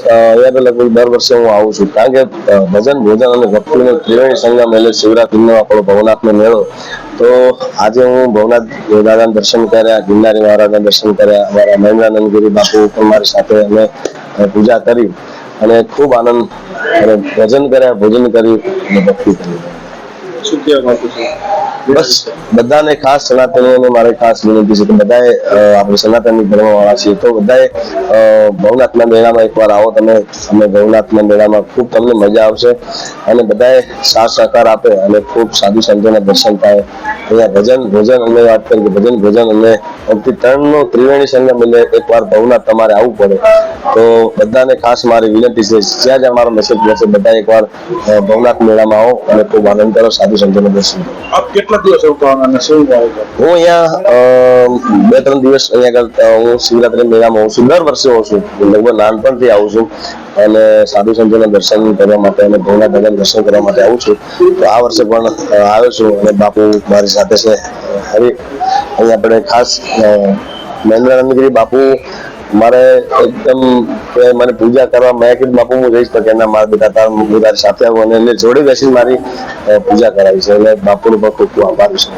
અહીંયા તો દર વર્ષે હું આવું છું. કારણ કે ભજન, ભોજન અને ભક્તિનો ત્રિવેણી સંગમ એટલે શિવરાત્રીનો આપણો ભવનાથનો મેળો. તો આજે હું ભવનાથ દાદાના દર્શન કર્યા, ગિરનારી મહારાજના દર્શન કર્યા, અમારા મહેન્દ્રાનંદગીરી બાપુ પણ મારી સાથે અમે પૂજા કરી અને ખૂબ આનંદ ભજન કર્યા, ભોજન કર્યું અને ભક્તિ કરી. શું કહેવા માંગુ છું? બસ, બધાને ખાસ સનાતનીઓને મારે ખાસ વિનંતી છે કે બધાએ આપણે સનાતની ધર્મવાળા છીએ તો બધાએ ભવનાથના મેળામાં એકવાર આવો તમે, અમે ભવનાથના મેળામાં ખૂબ તમને મજા આવશે અને બધાએ સાથ સહકાર આપે અને ખૂબ સાધુ સંતોના દર્શન થાય. અહીંયા ભજન ભોજન અમે વાત કરી કે ભજન ભોજન અને ભક્તિ ત્રણનો ત્રિવેણી સંગમ એટલે એકવાર ભવનાથ તમારે આવવું પડે. તો બધાને ખાસ મારી વિનંતી છે જ્યાં જ્યાં મારો મેસેજ મળશે બધા એકવાર ભવનાથ મેળામાં આવો અને ખૂબ આનંદ કરો સાધુ સંતોના દર્શન આપ કેટલા દિવસ રોકાવાના અને શું હું અહીંયા બે ત્રણ દિવસ અહીંયા આગળ, હું શિવરાત્રી મેળામાં હોઉં છું દર વર્ષે હોઉં છું. લગભગ નાનપણથી આવું છું અને સાધુ સંતોના દર્શન કરવા માટે અને ભવનાથ દાદાના દર્શન કરવા માટે આવું છું. તો આ વર્ષે પણ આવ્યો છું અને બાપુ મારી સાથે છે. હવે અહીંયા આપણે ખાસ મહેન્દ્રાનંદગીરી બાપુ મારે એકદમ મને પૂજા કરવા મેં કીધું, બાપુ, હું જઈશ તો કે ના મારા બેટા તાર હું તારી સાથે આવું. અને એને જોડે બેસીને મારી પૂજા કરાવી છે. એટલે બાપુનો પણ ખૂબ ખૂબ આભાર છે.